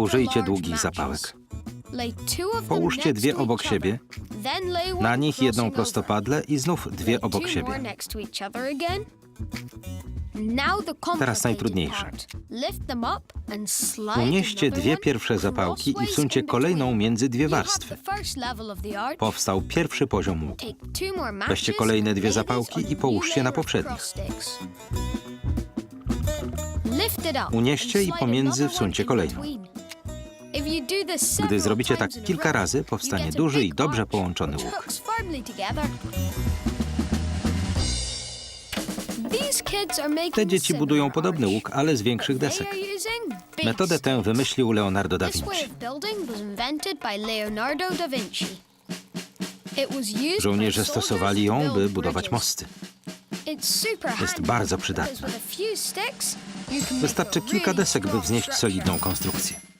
Użyjcie długich zapałek. Połóżcie dwie obok siebie, na nich jedną prostopadle i znów dwie obok siebie. complicated najtrudniejsze. Unieście dwie pierwsze zapałki i wsuńcie kolejną między dwie warstwy. Powstał pierwszy poziom łuku. Weźcie kolejne dwie zapałki i połóżcie na poprzednich. Unieście i pomiędzy wsuńcie kolejną. Gdy zrobicie tak kilka razy, powstanie duży i dobrze połączony łuk. Te dzieci budują podobny łuk, ale z większych desek. Metodę tę wymyślił Leonardo da Vinci. Żołnierze stosowali to ją, by budować mosty. Jest bardzo przydatna. Wystarczy kilka desek, by wznieść solidną konstrukcję.